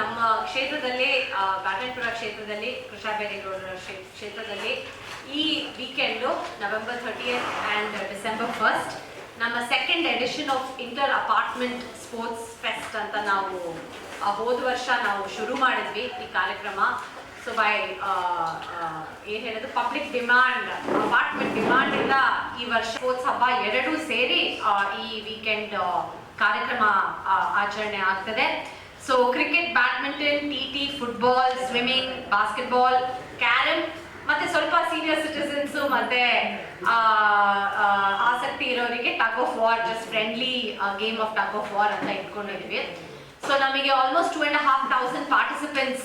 ನಮ್ಮ ಕ್ಷೇತ್ರದಲ್ಲಿ ಕಾಟನ್ಪುರ ಕ್ಷೇತ್ರದಲ್ಲಿ ಕ್ಷೇ- ಕ್ಷೇತ್ರದಲ್ಲಿ ಈ weekend November thirtieth and December first ನಮ್ಮ second edition of inter apartment sports fest ಅಂತ ನಾವು ಹೋದ ವರ್ಷ ನಾವು ಶುರು ಮಾಡಿದ್ವಿ ಈ ಕಾರ್ಯಕ್ರಮ. ಸೊ ಬೈ ಏನು ಹೇಳೋದು? ಪಬ್ಲಿಕ್ ಡಿಮ್ಯಾಂಡ್ ಅಪಾರ್ಟ್ಮೆಂಟ್ ಡಿಮ್ಯಾಂಡ್ ಇಂದ ಈ ವರ್ಷ ಸ್ಪೋರ್ಟ್ಸ್ ಹಬ್ಬ ಎರಡೂ ಸೇರಿ ಈ ವೀಕೆಂಡ್ ಕಾರ್ಯಕ್ರಮ ಆಚರಣೆ ಆಗ್ತದೆ. So cricket badminton T T football swimming basketball carrom ಮತ್ತೆ ಸ್ವಲ್ಪ ಸೀನಿಯರ್ ಸಿಟಿಸನ್ಸ್ ಮತ್ತೆ ಆಸಕ್ತಿ ಇರೋರಿಗೆ tug of war just friendly game of tug of war ಅಂತ ಇಟ್ಕೊಂಡಿದ್ವಿ. ಸೊ ನಮಗೆ almost two and half thousand participants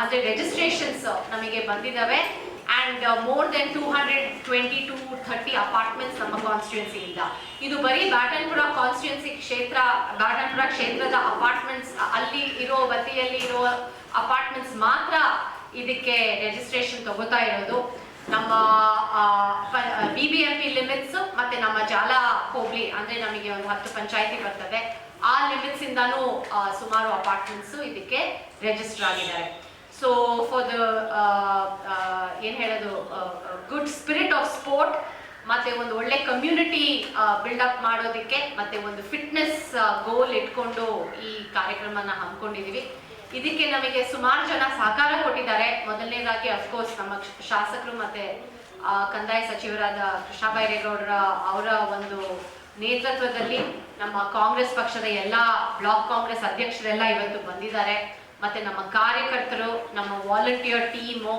ಅಂದ್ರೆ ರಿಜಿಸ್ಟ್ರೇಷನ್ಸ್ ನಮಗೆ ಬಂದಿದ್ದಾವೆ and more than two hundred twenty to thirty apartments ನಮ್ಮ ಕಾನ್ಸ್ಟಿಟ್ಯೂನ್ಸಿಯಿಂದ ಇದು. ಬರೀ ಬ್ಯಾಟನ್ಪುರ ಕಾನ್ಸ್ಟಿಟ್ಯೂನ್ಸಿ ಬ್ಯಾಟನ್ಪುರ ಕ್ಷೇತ್ರದ ಅಪಾರ್ಟ್ಮೆಂಟ್ಸ್ ಅಲ್ಲಿ ಇರೋ ವತಿಯಲ್ಲಿ ಇರೋ ಅಪಾರ್ಟ್ಮೆಂಟ್ಸ್ ಮಾತ್ರ ಇದಕ್ಕೆ ರಿಜಿಸ್ಟ್ರೇಷನ್ ತಗೋತಾ ಇರೋದು. ನಮ್ಮ B B M P limits ಮತ್ತೆ ನಮ್ಮ ಜಾಲ ಹೋಗ್ಲಿ ಅಂದ್ರೆ ನಮಗೆ ಒಂದು ಹತ್ತು ಪಂಚಾಯತಿ ಬರ್ತದೆ ಆ ಲಿಮಿಟ್ಸ್ ಇಂದಾನು ಸುಮಾರು ಅಪಾರ್ಟ್ಮೆಂಟ್ಸ್ ಇದಕ್ಕೆ ರಿಜಿಸ್ಟರ್ ಆಗಿದ್ದಾರೆ. ಸೊ ಫಾರ್ ದ ಏನ್ ಹೇಳೋದು ಗುಡ್ ಸ್ಪಿರಿಟ್ ಆಫ್ ಸ್ಪೋರ್ಟ್ ಮತ್ತೆ ಒಂದು ಒಳ್ಳೆ ಕಮ್ಯುನಿಟಿ ಬಿಲ್ಡಪ್ ಮಾಡೋದಕ್ಕೆ ಮತ್ತೆ ಒಂದು ಫಿಟ್ನೆಸ್ ಗೋಲ್ ಇಟ್ಕೊಂಡು ಈ ಕಾರ್ಯಕ್ರಮನ ಹಮ್ಮಿಕೊಂಡಿದೀವಿ. ಇದಕ್ಕೆ ನಮಗೆ ಸುಮಾರು ಜನ ಸಹಕಾರ ಕೊಟ್ಟಿದ್ದಾರೆ. ಮೊದಲನೇದಾಗಿ ಅಫ್ಕೋರ್ಸ್ ನಮ್ಮ ಶಾಸಕರು ಮತ್ತೆ ಕಂದಾಯ ಸಚಿವರಾದ ಕೃಷ್ಣ ಬೈರೇಗೌಡರ ಅವರ ಒಂದು ನೇತೃತ್ವದಲ್ಲಿ ನಮ್ಮ ಕಾಂಗ್ರೆಸ್ ಪಕ್ಷದ ಎಲ್ಲ ಬ್ಲಾಕ್ ಕಾಂಗ್ರೆಸ್ ಅಧ್ಯಕ್ಷರೆಲ್ಲ ಇವತ್ತು ಬಂದಿದ್ದಾರೆ. ಮತ್ತೆ ನಮ್ಮ ಕಾರ್ಯಕರ್ತರು, ನಮ್ಮ ವಾಲಂಟಿಯರ್ ಟೀಮು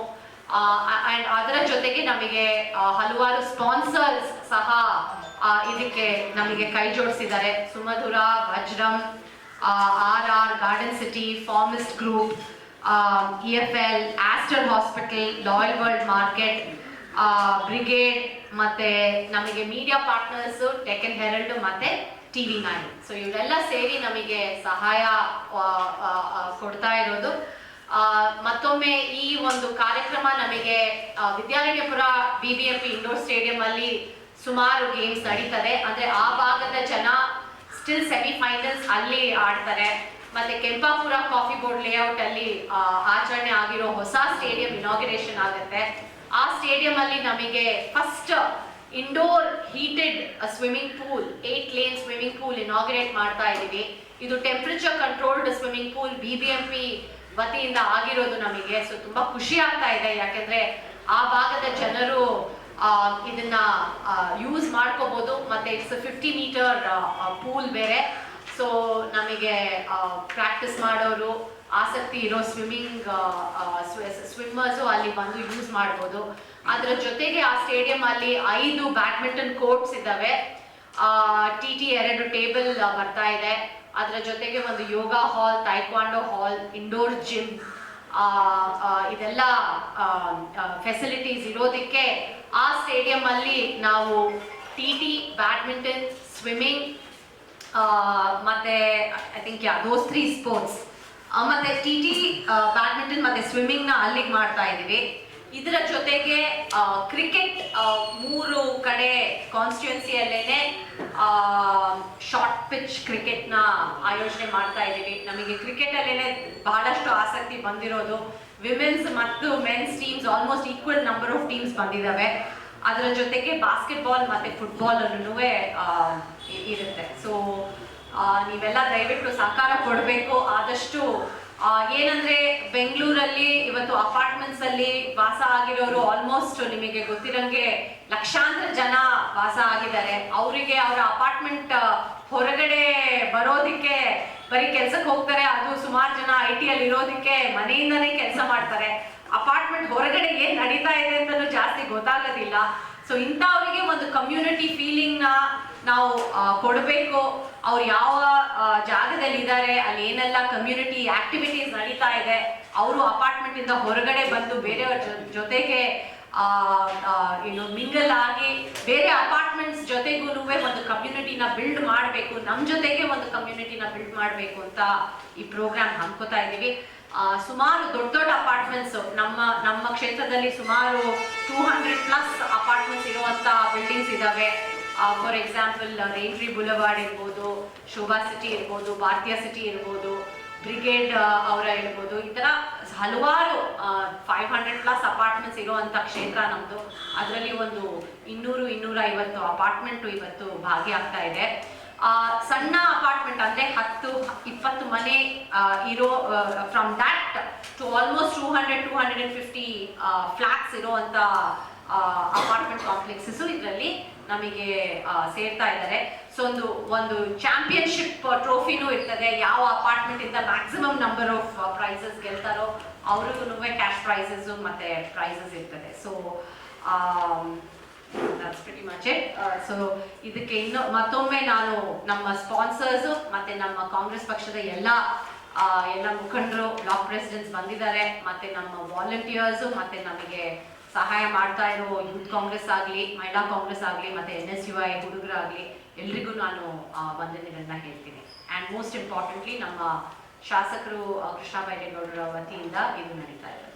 ಅಂಡ್ ಅದರ ಜೊತೆಗೆ ನಮಗೆ ಹಲವಾರು ಸ್ಪಾನ್ಸರ್ಸ್ ಸಹ ಇದಕ್ಕೆ ನಮಗೆ ಕೈ ಜೋಡಿಸಿದ್ದಾರೆ. Sumadhura, Vajram R R Garden City Farmist group E F L Aster hospital Loyal World market Brigade ಮತ್ತೆ ನಮಗೆ ಮೀಡಿಯಾ ಪಾರ್ಟ್ನರ್ಸ್ ಟೆಕನ್ ಹೆರಲ್ಡ್ ಮತ್ತೆ ಟಿವಿ ನೈನ್ ಸೊ ಇವರೆಲ್ಲ ಸೇರಿ ನಮಗೆ ಸಹಾಯ ಕೊಡ್ತಾ ಇರೋದು. ಮತ್ತೊಮ್ಮೆ ಈ ಒಂದು ಕಾರ್ಯಕ್ರಮ ನಮಗೆ Vidyaranyapura B B M P indoor stadium ಅಲ್ಲಿ ಸುಮಾರು ಗೇಮ್ಸ್ ನಡೀತದೆ. ಅಂದ್ರೆ ಆ ಭಾಗದ ಜನ ಸ್ಟಿಲ್ ಸೆಮಿಫೈನಲ್ಸ್ ಅಲ್ಲಿ ಆಡ್ತಾರೆ. ಮತ್ತೆ ಕೆಂಪಾಪುರ ಕಾಫಿ ಬೋರ್ಡ್ ಲೇಔಟ್ ಅಲ್ಲಿ ಆಚರಣೆ ಆಗಿರೋ ಹೊಸ ಸ್ಟೇಡಿಯಂ ಇನಾಗ್ರೇಷನ್ ಆಗುತ್ತೆ. ಆ ಸ್ಟೇಡಿಯಂ ಅಲ್ಲಿ ನಮಗೆ first indoor heated swimming pool eight lane swimming pool inaugurate ಮಾಡ್ತಾ ಇದೀವಿ ಇದು temperature controlled swimming pool B B M P ವತಿಯಿಂದ ಆಗಿರೋದು ನಮಗೆ. ಸೊ ತುಂಬಾ ಖುಷಿ ಆಗ್ತಾ ಇದೆ. ಯಾಕಂದ್ರೆ ಆ ಭಾಗದ ಜನರು ಇದನ್ನ ಯೂಸ್ ಮಾಡ್ಕೋಬಹುದು ಮತ್ತೆ ಇಟ್ಸ್ ಫಿಫ್ಟಿ ಮೀಟರ್ ಪೂಲ್ ಬೇರೆ. ಸೊ ನಮಗೆ ಪ್ರಾಕ್ಟೀಸ್ ಮಾಡೋರು, ಆಸಕ್ತಿ ಇರೋ ಸ್ವಿಮ್ಮಿಂಗ್ ಸ್ವಿಮ್ಮರ್ಸು ಅಲ್ಲಿ ಬಂದು ಯೂಸ್ ಮಾಡ್ಬೋದು. ಅದರ ಜೊತೆಗೆ ಆ ಸ್ಟೇಡಿಯಂ ಅಲ್ಲಿ ಐದು ಬ್ಯಾಡ್ಮಿಂಟನ್ ಕೋರ್ಟ್ಸ್ ಇದ್ದಾವೆ. ಟಿ ಟಿ ಎರಡು ಟೇಬಲ್ ಬರ್ತಾ ಇದೆ. ಅದರ ಜೊತೆಗೆ ಒಂದು yoga hall taekwondo hall indoor gym ಇದೆಲ್ಲ ಫೆಸಿಲಿಟೀಸ್ ಇರೋದಕ್ಕೆ ಆ ಸ್ಟೇಡಿಯಂ ಅಲ್ಲಿ ನಾವು ಟಿ ಟಿ ಬ್ಯಾಡ್ಮಿಂಟನ್ ಸ್ವಿಮ್ಮಿಂಗ್ ಮತ್ತೆ I think ya those three sports ಮತ್ತೆ ಟಿ ಟಿ ಬ್ಯಾಡ್ಮಿಂಟನ್ ಮತ್ತೆ ಸ್ವಿಮ್ಮಿಂಗ್ನ ಅಲ್ಲಿಗೆ ಮಾಡ್ತಾ ಇದೀವಿ ಇದರ ಜೊತೆಗೆ ಕ್ರಿಕೆಟ್ ಮೂರು ಕಡೆ ಕಾನ್ಸ್ಟಿಟ್ಯೂನ್ಸಿಯಲ್ಲೇನೆ ಶಾರ್ಟ್ ಪಿಚ್ ಕ್ರಿಕೆಟ್ನ ಆಯೋಜನೆ ಮಾಡ್ತಾ ಇದ್ದೀವಿ. ನಮಗೆ ಕ್ರಿಕೆಟ್ ಅಲ್ಲೇನೆ ಬಹಳಷ್ಟು ಆಸಕ್ತಿ ಬಂದಿರೋದು. ವಿಮೆನ್ಸ್ ಮತ್ತು men's teams almost equal number of teams ಬಂದಿದ್ದಾವೆ ಅದರ ಜೊತೆಗೆ ಬಾಸ್ಕೆಟ್ಬಾಲ್ ಮತ್ತೆ ಫುಟ್ಬಾಲ್ ಅನ್ನೂ ಇರುತ್ತೆ. ಸೊ ನೀವೆಲ್ಲ ದಯವಿಟ್ಟು ಸಹಕಾರ ಕೊಡಬೇಕು. ಆದಷ್ಟು ಏನಂದ್ರೆ ಬೆಂಗಳೂರಲ್ಲಿ ಇವತ್ತು ಅಪಾರ್ಟ್ಮೆಂಟ್ಸ್ ಅಲ್ಲಿ ವಾಸ ಆಗಿರೋರು ಆಲ್ಮೋಸ್ಟ್ ನಿಮಗೆ ಗೊತ್ತಿರಂಗೆ ಲಕ್ಷಾಂತರ ಜನ ವಾಸ ಆಗಿದ್ದಾರೆ. ಅವರಿಗೆ ಅವರ ಅಪಾರ್ಟ್ಮೆಂಟ್ ಹೊರಗಡೆ ಬರೋದಿಕ್ಕೆ ಬರೀ ಕೆಲ್ಸಕ್ಕೆ ಹೋಗ್ತಾರೆ. ಅದು ಸುಮಾರು ಜನ ಐ ಟಿ ಅಲ್ಲಿ ಇರೋದಿಕ್ಕೆ ಮನೆಯಿಂದನೇ ಕೆಲಸ ಮಾಡ್ತಾರೆ. ಅಪಾರ್ಟ್ಮೆಂಟ್ ಹೊರಗಡೆ ಏನ್ ನಡೀತಾ ಇದೆ ಅಂತಲೂ ಜಾಸ್ತಿ ಗೊತ್ತಾಗೋದಿಲ್ಲ. ಸೊ ಇಂಥವರಿಗೆ ಒಂದು ಕಮ್ಯುನಿಟಿ ಫೀಲಿಂಗ್ನ ನಾವು ಕೊಡಬೇಕು. ಅವ್ರು ಯಾವ ಜಾಗದಲ್ಲಿ ಇದ್ದಾರೆ ಅಲ್ಲಿ ಏನೆಲ್ಲ ಕಮ್ಯುನಿಟಿ ಆಕ್ಟಿವಿಟೀಸ್ ನಡೀತಾ ಇದೆ, ಅವರು ಅಪಾರ್ಟ್ಮೆಂಟ್ ಇಂದ ಹೊರಗಡೆ ಬಂದು ಬೇರೆಯವ್ರ ಜೊತೆಗೆ ಏನು ಮಿಂಗಲ್ ಆಗಿ ಬೇರೆ ಅಪಾರ್ಟ್ಮೆಂಟ್ಸ್ ಜೊತೆಗೂ ಒಂದು ಕಮ್ಯುನಿಟಿನ ಬಿಲ್ಡ್ ಮಾಡಬೇಕು. ನಮ್ಮ ಜೊತೆಗೆ ಒಂದು ಕಮ್ಯುನಿಟಿನ ಬಿಲ್ಡ್ ಮಾಡಬೇಕು ಅಂತ ಈ ಪ್ರೋಗ್ರಾಮ್ ಹಮ್ಕೋತಾ ಇದ್ದೀವಿ. ಸುಮಾರು ದೊಡ್ಡ ದೊಡ್ಡ ಅಪಾರ್ಟ್ಮೆಂಟ್ಸ್ ನಮ್ಮ ನಮ್ಮ ಕ್ಷೇತ್ರದಲ್ಲಿ ಸುಮಾರು ಟೂ ಹಂಡ್ರೆಡ್ ಪ್ಲಸ್ ಅಪಾರ್ಟ್ಮೆಂಟ್ಸ್ ಇರುವಂತ ಬಿಲ್ಡಿಂಗ್ಸ್ ಇದಾವೆ. ಫಾರ್ ಎಕ್ಸಾಂಪಲ್ ರೇಂಟ್ರಿ ಬುಲವಾಡ್ ಇರ್ಬೋದು ಶೋಭಾ ಸಿಟಿ ಇರ್ಬೋದು ಭಾರತೀಯ ಸಿಟಿ ಇರ್ಬೋದು ಬ್ರಿಗೇಡ್ ಅವರ ಇರ್ಬೋದು. ಈ ಥರ ಹಲವಾರು ಫೈವ್ ಹಂಡ್ರೆಡ್ ಪ್ಲಸ್ ಅಪಾರ್ಟ್ಮೆಂಟ್ಸ್ ಇರುವಂಥ ಕ್ಷೇತ್ರ ನಮ್ಮದು ಅದರಲ್ಲಿ ಒಂದು ಇನ್ನೂರು ಇನ್ನೂರ ಐವತ್ತು ಅಪಾರ್ಟ್ಮೆಂಟು ಇವತ್ತು ಭಾಗಿಯಾಗ್ತಾ ಇದೆ. ಸಣ್ಣ ಅಪಾರ್ಟ್ಮೆಂಟ್ ಅಂದ್ರೆ ಹತ್ತು, ಇಪ್ಪತ್ತು ಮನೆ ಇರೋ from that to almost two hundred two hundred and fifty flats ಇರೋವಂಥ ಅಪಾರ್ಟ್ಮೆಂಟ್ ಕಾಂಪ್ಲೆಕ್ಸಸ್ ಇದರಲ್ಲಿ ನಮಗೆ ಸೇರ್ತಾ ಇದ್ದಾರೆ. ಸೊ ಒಂದು ಒಂದು ಚಾಂಪಿಯನ್ಶಿಪ್ ಟ್ರೋಫಿನೂ ಇರ್ತದೆ. ಯಾವ ಅಪಾರ್ಟ್ಮೆಂಟ್ ಇಂದ ಮ್ಯಾಕ್ಸಿಮಮ್ ನಂಬರ್ ಆಫ್ ಪ್ರೈಸಸ್ ಗೆಲ್ತಾರೋ ಅವ್ರಿಗೂ ಕ್ಯಾಶ್ ಪ್ರೈಸಸ್ ಮತ್ತೆ ಪ್ರೈಸಸ್ ಇರ್ತದೆ. So that's pretty much it so ಇದಕ್ಕೆ ಇನ್ನು ಮತ್ತೊಮ್ಮೆ ನಾನು ನಮ್ಮ ಸ್ಪಾನ್ಸರ್ಸ್ ಮತ್ತೆ ನಮ್ಮ ಕಾಂಗ್ರೆಸ್ ಪಕ್ಷದ ಎಲ್ಲ ಎಲ್ಲ ಮುಖಂಡರು ಬ್ಲಾಕ್ ಪ್ರೆಸಿಡೆಂಟ್ಸ್ ಬಂದಿದ್ದಾರೆ. ಮತ್ತೆ ನಮ್ಮ ವಾಲಂಟಿಯರ್ಸ್ ಮತ್ತೆ ನಮಗೆ ಸಹಾಯ ಮಾಡ್ತಾ ಇರೋ ಯೂತ್ ಕಾಂಗ್ರೆಸ್ ಆಗಲಿ, ಮಹಿಳಾ ಕಾಂಗ್ರೆಸ್ ಆಗಲಿ, ಮತ್ತೆ ಎನ್ ಎಸ್ ಯು ಐ ಹುಡುಗರಾಗಲಿ ಎಲ್ರಿಗೂ ನಾನು ಬಂದಿದ್ದನ್ನ ಹೇಳ್ತೀನಿ. ಆ್ಯಂಡ್ ಮೋಸ್ಟ್ ಇಂಪಾರ್ಟೆಂಟ್ಲಿ ನಮ್ಮ ಶಾಸಕರು ಕೃಷ್ಣ ಬೈರೇಗೌಡರ ವತಿಯಿಂದ ಇದು ನಡೀತಾ ಇದೆ